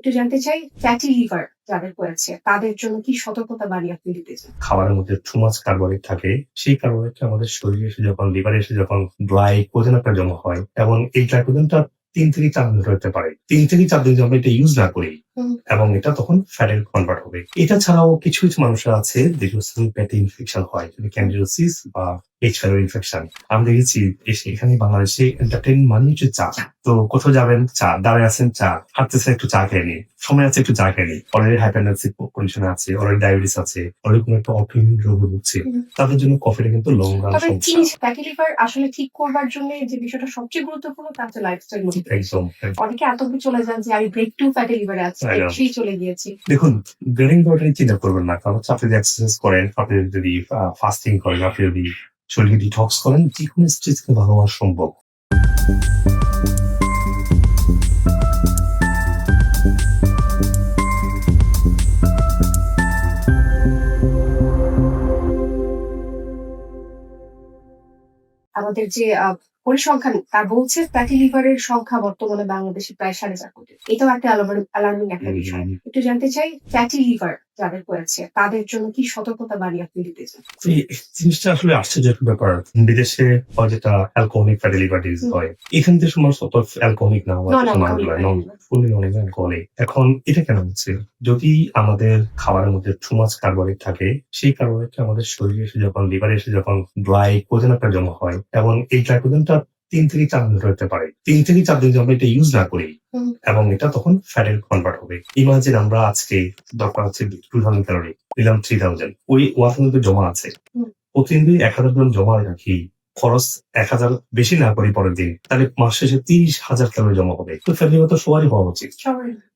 একটু জানতে চাই ফ্যাটি লিভার যাদের হয়েছে তাদের জন্য কি সতর্কতা বাড়ি আপনি দিতে চান খাবারের মধ্যে টু মাছ কার্বোহাইড্রেট থাকে, সেই কার্বোহাইড্রেট আমাদের শরীরে এসে যখন লিভারে এসে যখন গ্লাইকোজেন একটা জমা হয়, এবং এই গ্লাইকোজেনটা তিন থেকে চার দিন হতে পারে তিন থেকে চার দিন যদি আমরা এটা ইউজ না করি। এবং এটা তখন ফ্যাটে কনভার্ট হবে। এটা ছাড়াও কিছু কিছু মানুষ আছে পেটে ইনফেকশন হয় যদি বা এইচ ফাইভের ইনফেকশন আমি দেখেছি এখানে বাংলাদেশে এন্টারটেন মানে হচ্ছে চা। তো কোথাও যাবেন চা দাঁড়ায় আছেন চা একটু চা খেয়ে সময় আছে একটু চা খেয়ে অলরেডি কন্ডিশন আছে অলরেডি ডায়াবেটিস আছে অলরেডি কোনো একটা অটোইমিউন রোগে হুম। তাদের জন্য কফিটা কিন্তু লং রান ফ্যাটি লিভার আসলে ঠিক করবার জন্য যে বিষয়টা সবচেয়ে গুরুত্বপূর্ণ তা হচ্ছে লাইফস্টাইল একদম অনেকে আতঙ্কে চলে যান যে আমি ব্রেক টু ফ্যাটি লিভারে আছি। চলে গিয়েছি। দেখুন চিন্তা করবেন না কারণ হচ্ছে আপনি যদি এক্সারসাইজ করেন আপনি যদি ফাস্টিং করেন আপনি যদি শরীরকে ডিটক্স করেন যে কোনো স্ট্রেসকে ভালো হওয়া সম্ভব। আমাদের যে পরিসংখ্যান তা বলছে ফ্যাটি লিভারের সংখ্যা বর্তমানে বাংলাদেশে প্রায় সাড়ে চার কোটি। এটাও একটা অ্যালার্মিং একটা বিষয়। একটু জানতে চাই ফ্যাটি লিভার যাদের হয়েছে তাদের জন্য কি সতর্কতা বাণী আপনি দিতে চান? এই জিনিসটা আসলে আশ্চর্যের ব্যাপার। বিদেশে হয় যেটা অ্যালকোহলিক ফ্যাটি লিভার ডিজিজ হয়। এখান থেকে সময় অত অ্যালকোহলিক না হয় ফুলি নন অ্যালকোহলিক এখন এটা কেন হচ্ছে? যদি আমাদের খাবারের মধ্যে টু মাছ কার্বোহাইড্রেট থাকে সেই কার্বোহাইড্রেটটা আমাদের শরীরে এসে যখন লিভারে এসে যখন ড্রাই গ্লাইকোজেন একটা জমা হয় এবং এই গ্লাইকোজেনটা তিন থেকে চার দিন হতে পারে। তিন থেকে চার দিন আমরা এটা ইউজ না করি এবং এটা তখন ফ্যাটের কনভার্ট হবে। ইমাজিন আমরা আজকে দরকার হচ্ছে টু থাউজেন্ড ক্যালোরি নিলাম থ্রি থাউজেন্ড ওই ওয়ান থাউজেন্ড জমা আছে। প্রতিদিন যদি এক হাজার গ্রাম জমা রাখি খরচ এক হাজার বেশি না করি পরের দিন। তাহলে মাস শেষে তিরিশ হাজার ক্যালোরি জমা হবে। তো ফ্যামিলি তো সবারই হওয়া উচিত।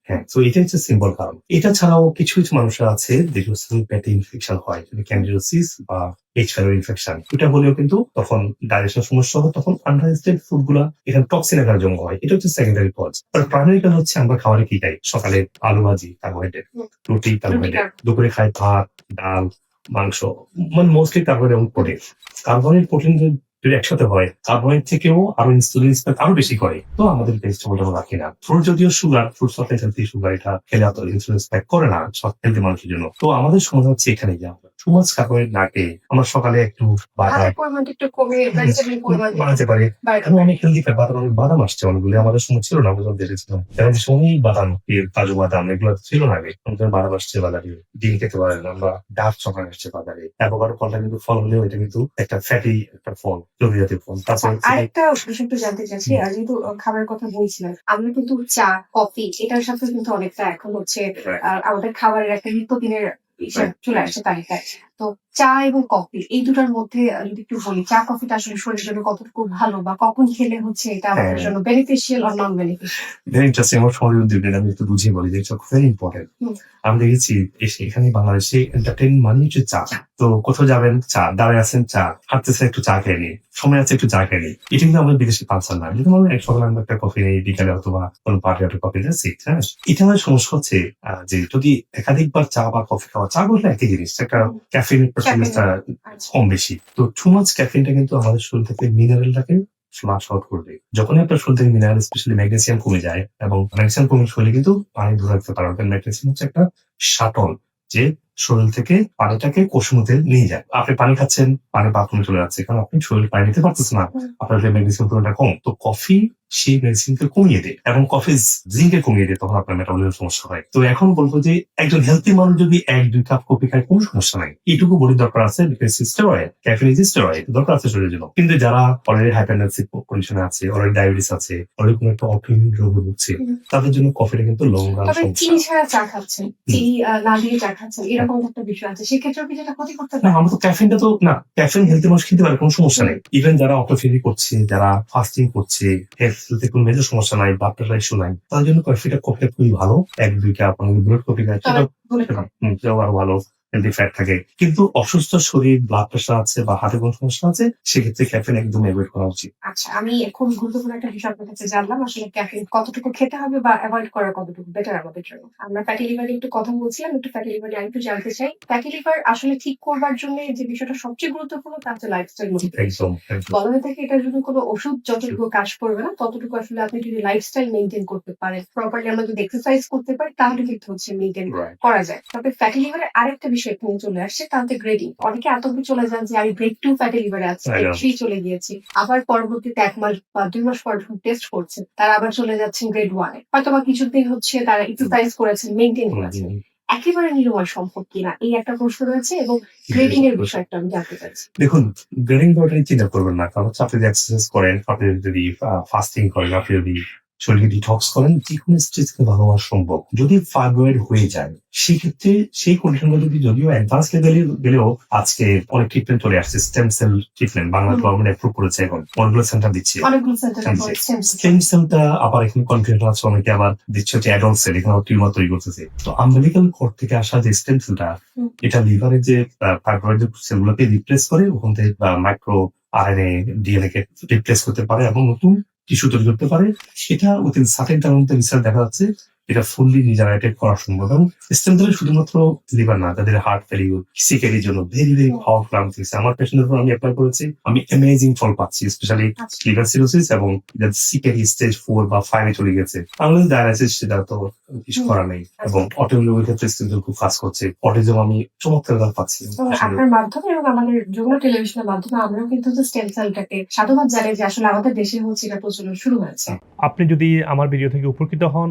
হ্যাঁ তো এটা হচ্ছে সিম্পল কারণ। এটা ছাড়াও কিছু কিছু মানুষ আছে যেগুলো পেটে ইনফেকশন হয় যদি ক্যান্ডিরোসিস বা এইচ ফাইভের ইনফেকশন এটা হলেও কিন্তু তখন ডাইজেশন সমস্যা হয় তখন আনডাইজেস্টেড ফুডগুলা এখানে টক্সিন আকারে জমা হয়। এটা হচ্ছে সেকেন্ডারি কজ আর প্রাইমারি কাজ হচ্ছে আমরা খাবারে কি খাই? সকালে আলু ভাজি কার্বোহাইড্রেট রুটি কার্বোহাইড্রেট দুপুরে খাই ভাত ডাল মাংস মানে মোস্টলি কার্বোহাইড্রেট এবং প্রোটিন কার্বোহাইড্রেট প্রোটিন যদি একসাথে হয় কার্বোহাইড্রেট থেকেও আরও ইনসুলিন আরও বেশি করে, তো আমাদের ভেজিটেবলটা রাখি না। ফ্রুট যদিও সুগার ফ্রুট সাথে হেলথি সুগার এটা খেলে অত ইনসুলিন করে না সব হেলদি মানুষের জন্য। তো আমাদের সময় হচ্ছে এখানে যা টু মাছ কার্বোহাইড্রেট না আমরা সকালে একটু বাদাম বানাতে পারি। অনেক হেলদি বাদাম অনেক বাদাম আসছে অনেকগুলি আমাদের সময় ছিল না আমরা দেখেছিলাম। এখন সময় বাদাম কাজু বাদাম এগুলো ছিল না আগে। আমাদের বাদাম আসছে বাজারে ডিম খেতে পারেন আমরা ডার্ক চকলেট আসছে বাজারে। অ্যাভোকাডো ফলটা কিন্তু ফল হলেও এটা কিন্তু একটা ফ্যাটি একটা ফল চর্বি জাতীয় ফল তারপর আরেকটা বিষয় একটু জানতে চাচ্ছি আর যেহেতু খাবারের কথা বলছিলেন আমরা কিন্তু চা কফি এটার সাথে কিন্তু অনেকটা এখন হচ্ছে আমাদের খাবারের একটা নিত্যদিনের হিসাব চলে আসছে তালিকায় তো চা এবং কফি এই দুটার মধ্যে যদি একটু বলি চা কফিটা আসলে শরীরের জন্য কতটুকু ভালো বা কখন খেলে হচ্ছে এটা আমাদের হ্যাঁ। জন্য বেনিফিশিয়াল আর নন বেনিফিশিয়াল ভেরি ইন্টারেস্টিং আমার সময় দিবেন আমি একটু বুঝিয়ে বলি যে এটা ভেরি ইম্পর্টেন্ট আমি দেখেছি এখানে বাংলাদেশে এন্টারটেন মানে হচ্ছে চা। তো কোথাও যাবেন চা দাঁড়ায় আছেন চা হাঁটতেছে একটু চা খেয়ে নি সময় আছে একটু চা খেয়ে নি এটা কিন্তু আমাদের বিদেশে কালচার না। কিন্তু আমরা এক সকালে আমরা একটা কফি নেই বিকালে অথবা কোনো পার্টি একটা কফি নিয়েছি হ্যাঁ? এটা আমাদের সমস্যা হচ্ছে আহ, যে যদি একাধিকবার চা বা কফি খাওয়া চা বললে একই জিনিস একটা ক্যাফিন পার্সেন্টেজটা আচ্ছা। কম বেশি। তো টু মাছ ক্যাফিনটা কিন্তু আমাদের শরীর থেকে মিনারেলটাকে ফ্লাশ আউট করে দেয়। যখনই আপনার শরীর থেকে মিনারেল স্পেশালি ম্যাগনেসিয়াম কমে যায় এবং ম্যাগনেসিয়াম কমে শরীরে কিন্তু পানি ধরে রাখতে পারে ম্যাগনেসিয়াম হচ্ছে একটা শাটল যে শরীর থেকে পানিটাকে কোষের মধ্যে নিয়ে যায়। আপনি পানি খাচ্ছেন পানি বাথরুমে চলে যাচ্ছে কারণ আপনি শরীর পানি নিতে পারতেছেন না। আপনার ম্যাগনেসিয়াম পরিমাণটা কম তো কফি সেই মেডিসিনকে কমিয়ে দেয় এবং কফি জিঙ্কে কমিয়ে দেয় তখন আপনার মেটাবলিজম সমস্যা হয়। তো এখন বলব যে একজন হেলথি মানুষ যদি এক দুই কাপ কফি খায় কোনো সমস্যা নাই। এইটুকু বডির দরকার আছে because steroid caffeine is steroid দরকার আছে শরীরের জন্য। কিন্তু যারা অলরেডি হাইপারটেন্সি কন্ডিশনে আছে অলরেডি ডায়াবেটিস আছে অলরেডি কোনো একটা অটোইমিউন রোগে ভুগছে তাদের জন্য কফিটা কিন্তু লং রান চিনি ছাড়া চা খাচ্ছেন চিনি না দিয়ে চা খাচ্ছেন এরকম একটা বিষয় আছে সেক্ষেত্রেও কি যেটা ক্ষতি করতে না পারে? আমরা তো ক্যাফিনটা তো না ক্যাফিন মানুষ খেতে পারে কোনো সমস্যা নেই। ইভেন যারা করছে যারা ফাস্টিং করছে হেলথে কোনো মেজর সমস্যা নাই ইস্যু তাদের জন্য কফিটা কফিটা খুবই ভালো। এক দুইটা কফি খায় সেটা সেটাও আরও ভালো। হেলদি ফ্যাট থাকে। কিন্তু অসুস্থ শরীর ব্লাড প্রেশার আছে বা হার্টের কোনো সমস্যা আছে সেক্ষেত্রে ক্যাফেন একদম অ্যাভয়েড করা উচিত। আচ্ছা আমি খুব গুরুত্বপূর্ণ একটা বিষয় আপনার কাছে জানলাম আসলে ক্যাফিন কতটুকু খেতে হবে বা অ্যাভয়েড করা কতটুকু বেটার আমাদের জন্য আমরা ফ্যাটি লিভারে একটু কথা বলছিলাম একটু ফ্যাটি লিভারে একটু জানতে চাই। ফ্যাটি লিভার আসলে ঠিক করবার জন্য যে বিষয়টা সবচেয়ে গুরুত্বপূর্ণ তা হচ্ছে লাইফস্টাইল একদম একদম। বলা হয়ে থাকে এটার জন্য কোনো ওষুধ যতটুকু কাজ করবে না ততটুকু আসলে আপনি যদি লাইফস্টাইল মেনটেন করতে পারেন প্রপারলি আমরা যদি এক্সারসাইজ করতে পারি তাহলে কিন্তু হচ্ছে মেনটেন করা যায়। তবে ফ্যাটি লিভারের আরেকটা বিষয় এখানে চলে আসছে তা হচ্ছে গ্রেডিং অনেকে আতঙ্কে চলে যান যে আমি গ্রেড টু ফ্যাটি লিভারে আছি গ্রেড থ্রি চলে গিয়েছি। আবার পরবর্তীতে এক মাস বা দুই মাস পর টেস্ট করছে তারা আবার চলে যাচ্ছেন গ্রেড ওয়ানে হয়তো বা কিছুদিন হচ্ছে তারা এক্সারসাইজ করেছেন মেনটেন করেছেন। একেবারে নিরাময় সম্ভব কিনা এই একটা প্রশ্ন রয়েছে এবং গ্রেডিং এর বিষয়টা আমি জানতে চাইছি দেখুন গ্রেডিং ব্যাপারটা চিন্তা করবেন না কারণ হচ্ছে আপনি যদি এক্সারসাইজ করেন আপনি যদি ফাস্টিং করেন আপনি যদি শরীরকে ডিটক্স করেন যে কোনো স্টেজ থেকে ভালো হওয়া সম্ভব। যদি ফাইব্রয়েড হয়ে যায় সেক্ষেত্রে সেই কন্ডিশন যদি যদিও অ্যাডভান্স লেভেলে গেলেও আজকে অনেক ট্রিটমেন্ট চলে আসছে stem cell treatment Bangla. Government approve করেছে এখন। অনেকগুলো সেন্টার দিচ্ছে। স্টেম সেলটা আবার এখানে কনফিডেন্ট আছে অনেকে আবার দিচ্ছে হচ্ছে অ্যাডল্ট সেল এখানে টিউমার তৈরি করতেছে। তো আমেরিকান কোর্ট থেকে আসা যে স্টেম সেলটা। এটা লিভারের যে ফাইব্রয়েড সেলগুলোকে রিপ্লেস করে ওখান থেকে মাইক্রো আরএনএ ডিএনএ কে রিপ্লেস করতে পারে এবং নতুন টিস্যু তৈরি করতে পারে। সেটা উইথিন সার্টেন টাইম রিসার্চ দেখা যাচ্ছে। এটা ফুললি রিজানারেটেড করা সম্ভব এবং স্টেম সেল শুধুমাত্র লিভার না তাদের হার্ট ফেলিউর সিকেরির জন্য ভেরি ভেরি পাওয়ারফুল আমি দেখছি আমার পেশেন্টের উপর আমি অ্যাপ্লাই করেছি আমি অ্যামেজিং ফল পাচ্ছি স্পেশালি আচ্ছা। লিভার সিরোসিস এবং সিকেরি স্টেজ ফোর বা ফাইভে চলে গেছে। বাংলাদেশ ডায়ালাইসিস সেটা তো কিছু করা নেই এবং অটোমিউলের ক্ষেত্রে স্টেম সেল খুব কাজ করছে অটিজম আমি চমৎকার পাচ্ছি। আপনার মাধ্যমে এবং আমাদের যমুনা টেলিভিশনের মাধ্যমে আমরাও কিন্তু স্টেম সেলটাকে সাধুবাদ জানাই যে আসলে আমাদের দেশে হচ্ছে এটা প্রচলন শুরু হয়েছে। আপনি যদি আমার ভিডিও থেকে উপকৃত হন